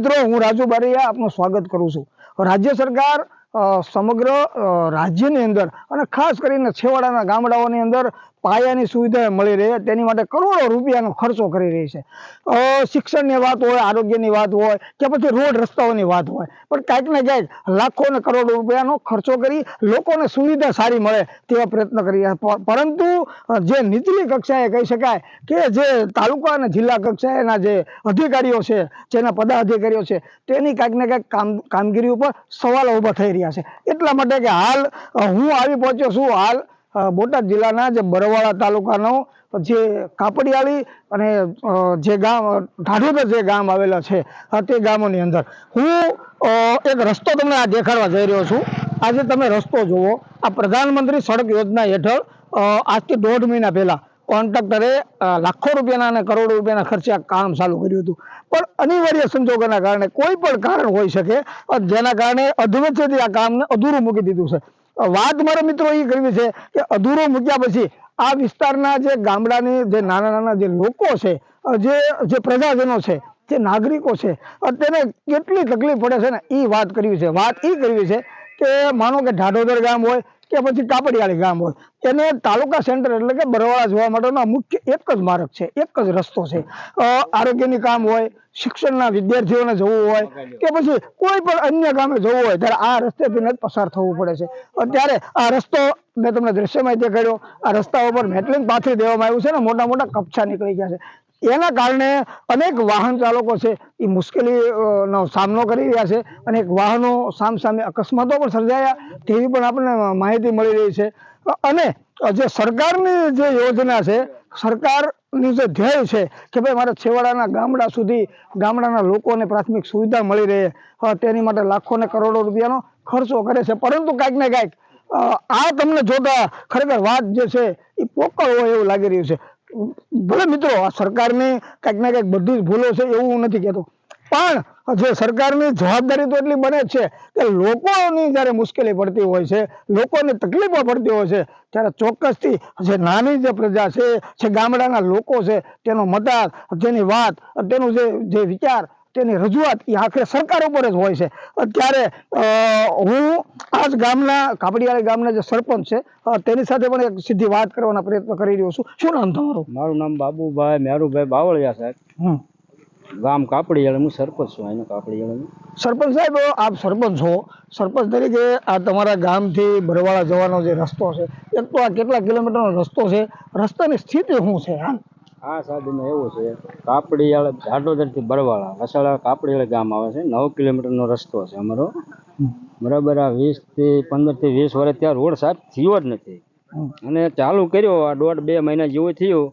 મિત્રો, હું રાજુ બારૈયા આપનું સ્વાગત કરું છું. રાજ્ય સરકાર સમગ્ર રાજ્યની અંદર અને ખાસ કરીને છેવાડાના ગામડાઓની અંદર પાયાની સુવિધા મળી રહે, તેની માટે કરોડો રૂપિયાનો ખર્ચો કરી રહી છે. શિક્ષણની વાત હોય, આરોગ્યની વાત હોય, કે પછી રોડ રસ્તાઓની વાત હોય, પણ કાંઈક ને ક્યાંક લાખો ને કરોડો રૂપિયાનો ખર્ચો કરી લોકોને સુવિધા સારી મળે તેવા પ્રયત્ન કરી રહ્યા. પરંતુ જે નીચલી કક્ષાએ કહી શકાય કે જે તાલુકા અને જિલ્લા કક્ષાએના જે અધિકારીઓ છે, જેના પદાધિકારીઓ છે, તેની કાંઈક ને કાંઈક કામ, કામગીરી ઉપર સવાલો ઊભા થઈ રહ્યા છે. એટલા માટે કે હાલ હું આવી પહોંચ્યો છું, હાલ બોટાદ જિલ્લાના જે બરવાળા તાલુકાનો જે કાપડિયાળી અને જે ગામ ઢાઢોદર જે ગામ આવેલા છે તે ગામોની અંદર. હું એક રસ્તો તમને આ દેખાડવા જઈ રહ્યો છું. આજે તમે રસ્તો જુઓ. આ પ્રધાનમંત્રી સડક યોજના હેઠળ આજથી દોઢ મહિના પહેલાં કોન્ટ્રાક્ટરે લાખો રૂપિયાના અને કરોડો રૂપિયાના ખર્ચે આ કામ ચાલુ કર્યું હતું. પણ અનિવાર્ય સંજોગોના કારણે કોઈ પણ કારણ હોઈ શકે જેના કારણે અધવચ્ચેથી આ કામને અધૂરું મૂકી દીધું છે. વાત મારા મિત્રો એ કરવી છે કે અધૂરો મૂક્યા પછી આ વિસ્તારના જે ગામડાની જે નાના નાના જે લોકો છે જે જે પ્રજાજનો છે, જે નાગરિકો છે તેને કેટલી તકલીફ પડે છે ને એ વાત કરવી છે. વાત એ કરવી છે કે માનો કે ઢાઢોદર ગામ હોય કે પછી કાપડિયાળી ગામ હોય. એને તાલુકા સેન્ટર એટલે કે બરવાળા જોવા માટેનો મુખ્ય એક જ માર્ગ છે, એક જ રસ્તો છે. આરોગ્યની કામ હોય, શિક્ષણના વિદ્યાર્થીઓને જવું હોય, કે પછી કોઈ પણ અન્ય ગામે જવું હોય, ત્યારે આ રસ્તેથી જ પસાર થવું પડે છે. અત્યારે આ રસ્તો મેં તમને દ્રશ્યમાં દેખાડ્યો આ રસ્તા ઉપર મેટલિંગ પાથરી દેવામાં આવ્યું છે ને મોટા મોટા કપછા નીકળી ગયા છે. એના કારણે અનેક વાહન ચાલકો છે, એ મુશ્કેલીનો સામનો કરી રહ્યા છે અને વાહનો સામસામે અકસ્માતો પણ સર્જાયા તેવી પણ આપણને માહિતી મળી રહી છે. અને જે સરકારની જે યોજના છે, સરકારની જે ધ્યેય છે કે ભાઈ મારા છેવાડાના ગામડા સુધી ગામડાના લોકોને પ્રાથમિક સુવિધા મળી રહે તેની માટે લાખો ને કરોડો રૂપિયાનો ખર્ચો કરે છે. પરંતુ કાંઈક ને કાંઈક આ તમને જોતા ખરેખર વાત જે છે, એ પોકળ હોય એવું લાગી રહ્યું છે. ભલે મિત્રો, આ સરકારની કાંઈક ને કાંઈક બધી જ ભૂલો છે એવું હું નથી કહેતો. પણ જે સરકારની જવાબદારી તો એટલી બને છે કે લોકોની જ્યારે મુશ્કેલી પડતી હોય છે, લોકોને તકલીફો પડતી હોય છે, ત્યારે ચોક્કસથી જે નાની જે પ્રજા છે, જે ગામડાના લોકો છે, તેનો મતાર તેની વાત, તેનું જે જે વિચાર તેની રજૂઆત એ આખરે સરકાર ઉપર જ હોય છે. અત્યારે હું આ જ ગામના કાપડિયાળી ગામના જે સરપંચ છે તેની સાથે પણ એક સીધી વાત કરવાના પ્રયત્ન કરી રહ્યો છું. શું નામ તમારું? મારું નામ બાબુભાઈ મેરુભાઈ બાવળિયા સાહેબ. ગામ કાપડીયાળ હું સરપંચ છું અહીંનો કાપડીયાળ. સરપંચ સાહેબ આપ સરપંચ છો સરપંચ તરીકે આ તમારા ગામથી બરવાળા જવાનો જે રસ્તો છે એક તો આ કેટલા કિલોમીટરનો રસ્તો છે રસ્તાની સ્થિતિ શું છે હાલ? આ એમાં એવું છે કાપડીયાળ જાડોદરથી બરવાળા વસાળા કાપડીયાળ ગામ આવે છે નવ કિલોમીટરનો રસ્તો છે અમારો. બરાબર આ વીસથી પંદરથી વીસ વર્ષ ત્યાં રોડ સાફ થયો જ નથી. અને ચાલુ કર્યો આ દોઢ બે મહિના જેવું થયું.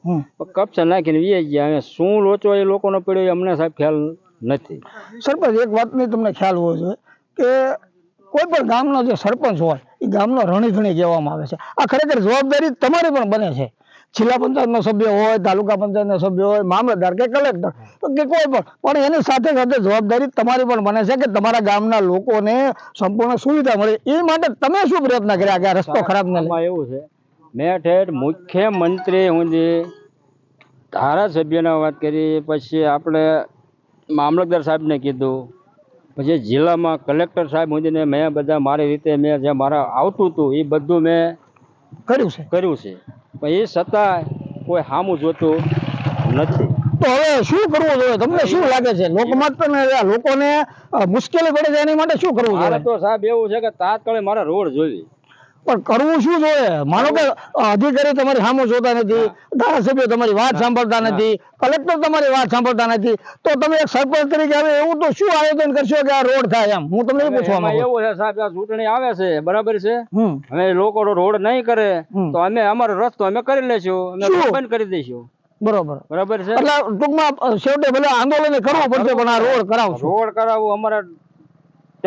કપચા નાખીને વી ગયા. અને શું લોચો એ લોકોનો પડ્યો એ અમને સાહેબ ખ્યાલ નથી. સરપંચ એક વાતની તમને ખ્યાલ હોવો જોઈએ કે કોઈ પણ ગામનો જે સરપંચ હોય એ ગામનો રણીધણી કહેવામાં આવે છે. આ ખરેખર જવાબદારી તમારી પણ બને છે. જિલ્લા પંચાયતનો સભ્ય હોય તાલુકા પંચાયતનો સભ્ય હોય મામલતદાર કે કલેક્ટર કે કોઈ પણ. પણ એની સાથે સાથે જવાબદારી તમારી પણ બને છે કે તમારા ગામના લોકોને સંપૂર્ણ સુવિધા મળે. એ માટે તમે શું પ્રયત્ન કર્યા કે આ રસ્તો ખરાબ ન એવું છે. મેં ઠેઠ મુખ્યમંત્રી સુધી ધારાસભ્યના વાત કરી પછી આપણે મામલતદાર સાહેબને કીધું પછી જિલ્લામાં કલેક્ટર સાહેબ સુધીને મેં બધા મારી રીતે મેં જે મારા આવતું હતું એ બધું મેં કર્યું છે. કર્યું છે. પણ એ છતાં કોઈ સામું જોતું નથી. તો હવે શું કરવું જોઈએ? તમને શું લાગે છે? લોકમત ને લોકોને મુશ્કેલી પડે છે એની માટે શું કરવું જોઈએ? તો સાહેબ એવું છે કે તાત્કાલિક મારે રોડ જોઈ પણ કરવું શું જોઈએ? માનો કે અધિકારી તમારી સામે જોતા નથી ધારાસભ્યો તમારી વાત સાંભળતા નથી કલેક્ટર તમારી વાત સાંભળતા નથી તો તમે એક સરપંચ તરીકે આવે એવું તો શું આયોજન કરશો કે આ રોડ થાય એમ? હું તમને પૂછવા માંગુ? એવું છે સાહેબ આ ચૂંટણી આવે છે બરાબર છે? હવે લોકો રોડ નહીં કરે તો અમે અમારો રસ્તો અમે કરી લેશું અમે બંધ કરી દઈશું. બરોબર. બરાબર છે? એટલે ટૂંકમાં છેવટે ભલે આંદોલન કરવું પડશે પણ આ રોડ કરાવશું. રોડ કરાવવું અમારા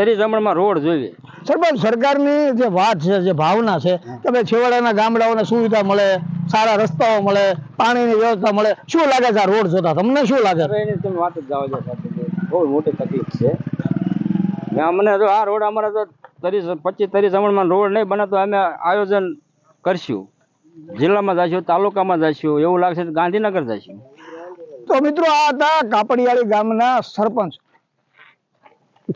તેરી જમણમાં રોડ જોઈએ. સરપંચ સરકારની જે વાત છે જે ભાવના છે કે ભાઈ છેવાડાના ગામડાઓને સુવિધા મળે સારા રસ્તાઓ મળે પાણીની વ્યવસ્થા મળે શું લાગે છે આ રોડ જોતા? તમને શું લાગે? એની તમે વાત જ જાઓ બહુ મોટી તકલીફ છે. અમને જો આ રોડ અમારે તો તરી પચીસ તરી જમણમાં રોડ નહીં બને તો અમે આયોજન કરશું. જિલ્લામાં જઈશું તાલુકામાં જઈશું એવું લાગશે તો ગાંધીનગર જઈશું તો મિત્રો આ હતા કાપડિયાળી ગામના સરપંચ.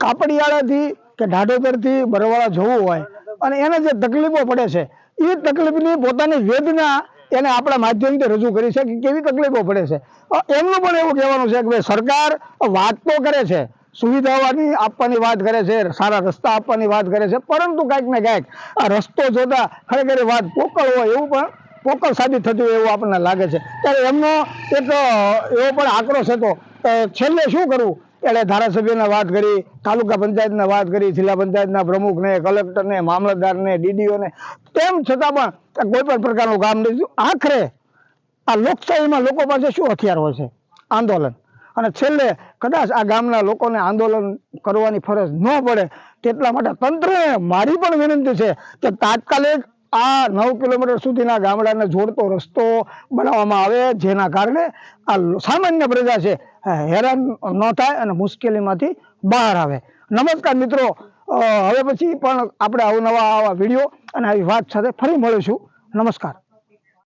કાપડિયાળાથી કે ઢાઢોદરથી બરવાળા જવું હોય અને એને જે તકલીફો પડે છે એ તકલીફની પોતાની વેદના એને આપણા માધ્યમથી રજૂ કરી છે કે કેવી તકલીફો પડે છે. એમનું પણ એવું કહેવાનું છે કે ભાઈ સરકાર વાત તો કરે છે, સુવિધાઓની આપવાની વાત કરે છે, સારા રસ્તા આપવાની વાત કરે છે, પરંતુ કાંઈક ને કાંઈક આ રસ્તો જોતા ખરેખર વાત પોકળ હોય એવું પણ પોકળ સાબિત થતું એવું આપણને લાગે છે. ત્યારે એમનો એક એવો પણ આક્રોશ હતો છેલ્લે શું કરવું એટલે ધારાસભ્યને વાત કરી, તાલુકા પંચાયતને વાત કરી, જિલ્લા પંચાયતના પ્રમુખને, કલેક્ટરને, મામલતદારને, ડીડીઓને. તેમ છતાં પણ કોઈ પણ પ્રકારનું કામ નહીં થયું. આખરે આ લોકશાહીમાં લોકો પાસે શું હથિયાર હોય છે? આંદોલન. અને છેલ્લે કદાચ આ ગામના લોકોને આંદોલન કરવાની ફરજ ન પડે, તેટલા માટે તંત્રને મારી પણ વિનંતી છે કે તાત્કાલિક આ નવ કિલોમીટર સુધીના ગામડાને જોડતો રસ્તો બનાવવામાં આવે, જેના કારણે આ સામાન્ય પ્રજા છે હેરાન ન થાય અને મુશ્કેલીમાંથી બહાર આવે. નમસ્કાર મિત્રો હવે પછી પણ આપણે અવનવા આવા વીડિયો અને આવી વાત સાથે ફરી મળીશું. નમસ્કાર.